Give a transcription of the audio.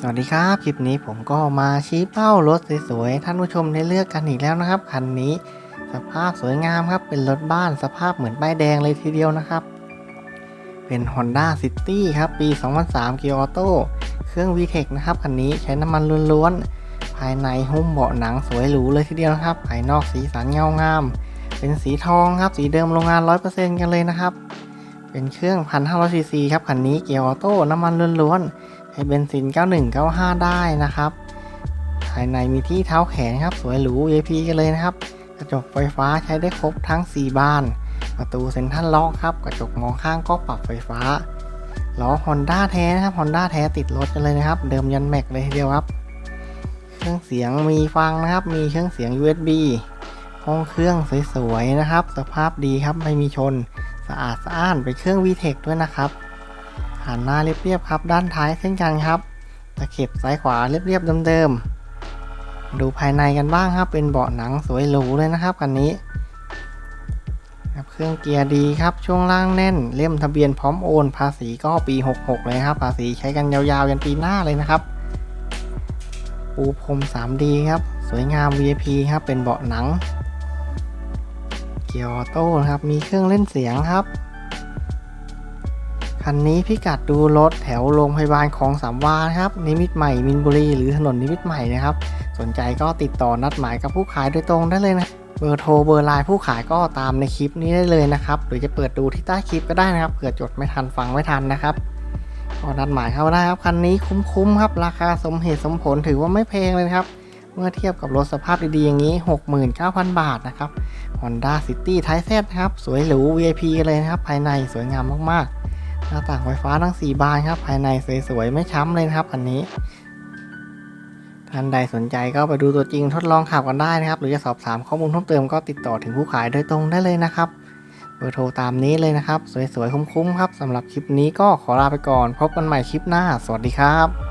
สวัสดีครับ คลิปนี้ผมก็มาชี้เป้ารถสวยๆ ท่านผู้ชมได้เลือกกันอีกแล้วนะครับ คันนี้สภาพสวยงามครับ เป็นรถบ้านสภาพเหมือนป้ายแดงเลยทีเดียวนะครับ เป็น Honda City ครับ ปี 2003 Gear Auto เครื่อง VTEC นะครับ คันนี้ใช้น้ำมันล้วนๆ ภายในหุ้มเบาะหนังสวยหรูเลยทีเดียวนะครับ ภายนอกสีสันเงางาม เป็นสีทองครับ สีเดิมโรงงาน 100%กันเลยนะครับ เป็นเครื่อง 1,500 cc ครับ คันนี้ Gear Auto น้ำมันล้วนๆ เบนซิน 9195 ได้นะครับ ภายในมีที่เท้าแขนครับ สวยหรู VIP กันเลยนะครับ กระจกไฟฟ้าใช้ได้ครบทั้ง 4 บาน ประตูเซ็นทรัลล็อกครับ กระจกมองข้างก็ปรับไฟฟ้า ล้อ Honda แท้นะครับ Honda แท้ติดรถกันเลยนะครับ เดิมยันแม็กเลยทีเดียวครับ เครื่องเสียงมีฟังนะครับ มีเครื่องเสียง USB ห้องเครื่องสวยๆนะครับ สภาพดีครับ ไม่มีชน สะอาดสะอ้าน เป็นเครื่อง VTEC ด้วยนะครับ หันหน้าเรียบๆครับ ด้านท้ายเช่นกันครับตะเข็บซ้ายขวาเรียบๆเดิมๆดูภายในกันบ้างครับ เป็นเบาะหนังสวยหรูเลยนะครับคันนี้ครับเครื่องเกียร์ดีครับช่วงล่างแน่นเล่มทะเบียนพร้อมโอน ภาษีก็ปี 66 เลยครับ ภาษีใช้กันยาวๆยันปีหน้าเลยนะครับ ปูพรม 3D ครับ สวยงาม VIP ครับเป็นเบาะหนัง เกียร์ออโต้ครับมีเครื่องเล่นเสียงครับ คันนี้พิกัดดูรถแถวโรงพยาบาลของสามวานครับนิมิตใหม่มินบุรีหรือถนนนิมิตใหม่นะครับ สนใจก็ติดต่อนัดหมายกับผู้ขายโดยตรงได้เลยนะเบอร์โทรเบอร์ไลน์ผู้ขายก็ตามในคลิปนี้ได้เลยนะครับหรือจะเปิดดูที่ใต้คลิปก็ได้นะครับเผื่อจดไม่ทันฟังไม่ทันนะครับก็นัดหมายเข้าได้ครับคันนี้คุ้มๆครับราคาสมเหตุสมผลถือว่าไม่แพงเลยครับเมื่อเทียบกับรถสภาพดีๆอย่างนี้ 69,000 บาทนะครับ Honda City ไทยแซนะครับ สวยหรู VIP เลยนะครับ ภายในสวยงามมากๆ หน้าต่างไฟฟ้าทั้ง 4 บานครับ ภายในสวยๆ ไม่ช้ำเลยนะครับอันนี้ ท่านใดสนใจก็ไปดูตัวจริงทดลองขับกันได้นะครับ หรือจะสอบถามข้อมูลเพิ่มเติมก็ติดต่อถึงผู้ขายโดยตรงได้เลยนะครับเบอร์โทรตามนี้เลยนะครับ สวยๆ คุ้มๆ ครับสำหรับคลิปนี้ก็ขอลาไปก่อน พบกันใหม่คลิปหน้า สวัสดีครับ